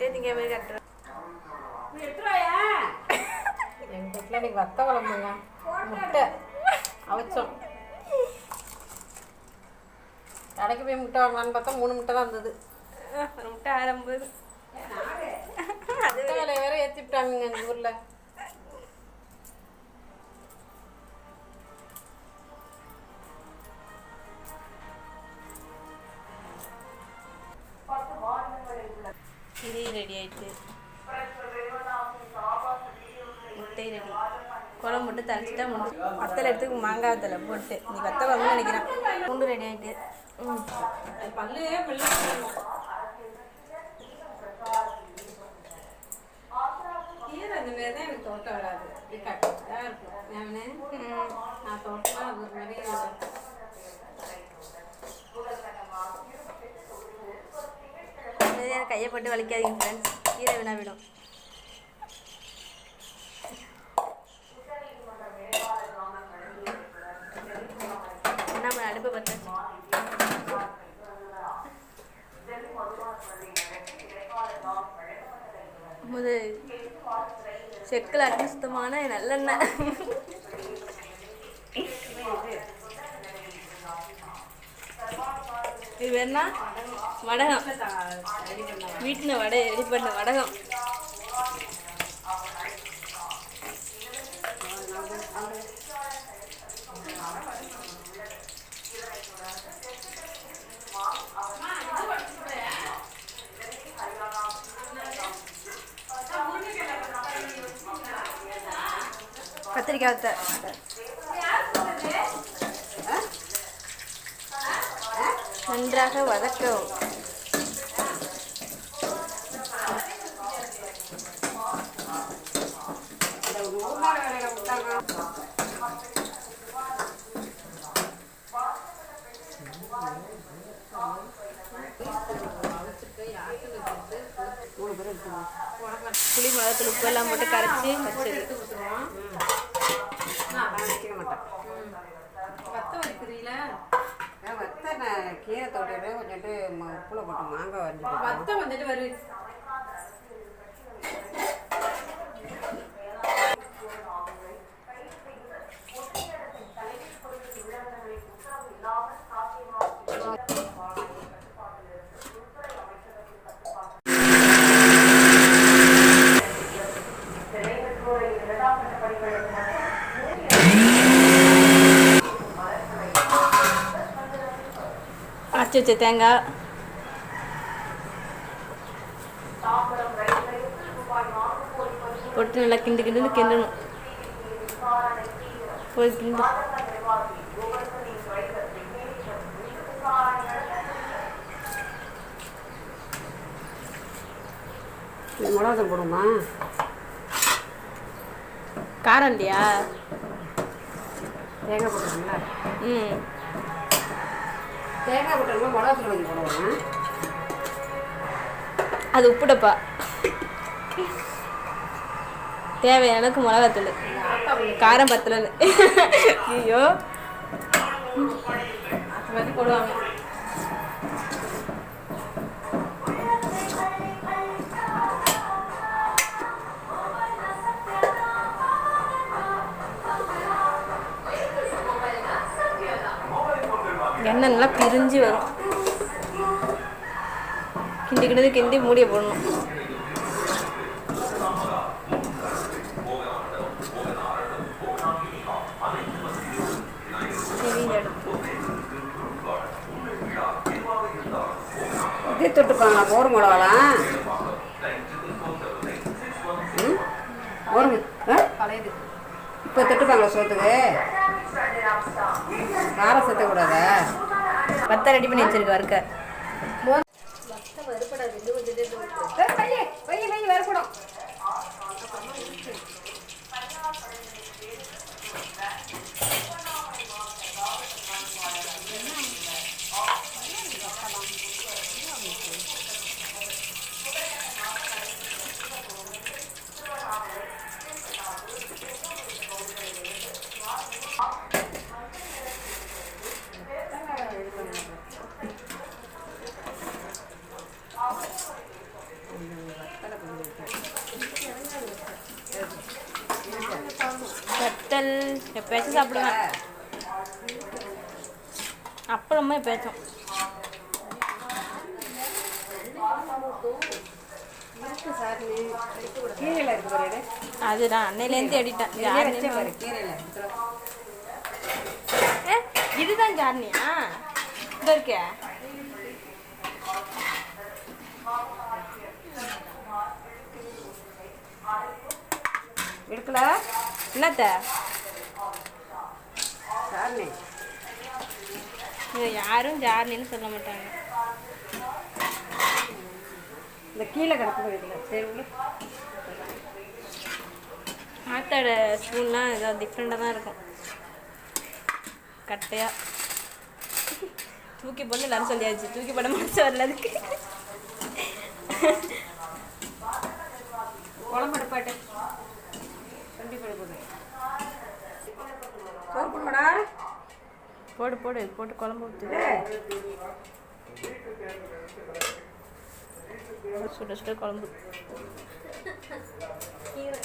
முட்டை திங்க மாதிரி கட்டுறேன் எங்கள் வீட்டில் இன்னைக்கு வத்த குழம்புங்க. முட்டை. அவிச்சோம். கடைக்கு போய் முட்டை வாங்கலான்னு பார்த்தா மூணு முட்டை தான் இருந்தது. ஒரு முட்டை ஆரம்பது. முட்டை விலையை வேற ஏற்றி விட்டாங்க எங்கள் ஊரில். ரெடி ஆயிட்டு. முட்டை ரெடி. குழம்பு மட்டும் தரைச்சிட்டா முடிஞ்சு வத்தலை எடுத்து மாங்காய் வத்தலை போட்டு. நீ வத்த குழம்புன்னு நினைக்கிறேன். பூண்டு ரெடி ஆயிட்டு. ம். பல்லு கீரை இந்த மாதிரி தான் எனக்கு தோட்டம் வராது இப்படி கட்டாக இருக்கும் ஏன்னு நான் தோட்டமாக அது ஒரு மாதிரி சரியான கையை போட்டு வலிக்காதீங்க ஃப்ரெண்ட்ஸ் கீரை வீணா விடும் நம்ம அடுப்பு பற்றாச்சு முது செக்கில் அடி சுத்தமான நல்லெண்ணெய். இது வேணா? வடகம். வீட்டில் வடை ரெடி பண்ண வடகம். கத்திரிக்காய் நன்றாக வதக்கவும். புளி மிளகாத்தூள் உப்பு எல்லாம் போட்டு கரைச்சி வச்சது வச்சுக்க மாட்டேன் வத்த வைக்கிறீங்களா வத்த கீரை தோட்டம் கொஞ்சோண்டு ம- உப்புல போட்டு மாங்காய் வரைஞ்சி வத்த வந்துட்டு வருது. அரைச்சி வச்ச தேங்காய். போட்டு நல்லா கிண்டு கிண்டுன்னு கிண்டணும். போய் கிண்டு. மிளகாத்தூள் போடுமா காரம் இல்லையா? தேங்காய் போட்டுருங்களா ம். தேங்காய் போட்டுருமா மிளகாத்தூள் கொஞ்சம் போடுவோம் அது உப்புடப்பா. தேவையான அளவுக்கு மிளகாத்தூள் காரம் பத்தலன்னு ஐயோ. போடுவாங்க. எண்ணெய் நல்லா பிரிஞ்சு வரும். கிண்டி கிண்டது கிண்டி மூடிய போடணும். இதே தொட்டுப்பாங்களா? போர் மிளகாலாம் ம்? ஒரு பழையது. இப்போ தொட்டுப்பாங்களா சோத்துக்கு? காரம் சேர்த்தக்கூடாதா வத்த ரெடி பண்ணி வச்சிருக்க வறுக்க. வச்சு சாப்பிடுவேன் அப்புறமா பேச்சோம் இருக்கு சார் நீ கீரையில் இருக்கு பாரு இது. அது நான் அன்னையிலேருந்து ஏ, இதுதான் ஜார்னியா? இந்த இருக்கே. இருக்குல்ல என்னத்த? இதை யாரும் ஜார்னின்னு சொல்ல மாட்டாங்க. இந்த கீழே கிடக்கு பாரு இதில் சரி. ஆத்தோட ஸ்பூன்லாம் ஏதாவது டிஃப்ரெண்ட்டாக தான் இருக்கும். கட்டையாக தூக்கி போட்டு எல்லாரும் சொல்லியாச்சு தூக்கி போட மனசு வரல அதுக்கு. குழம்பு எடுப்பாட்டு கண்டிப்பாக போடு சோறு போடுமாடா? போடு போடு போட்டு குழம்பு ஊற்று சுட சுட குழம்பு. கீரை.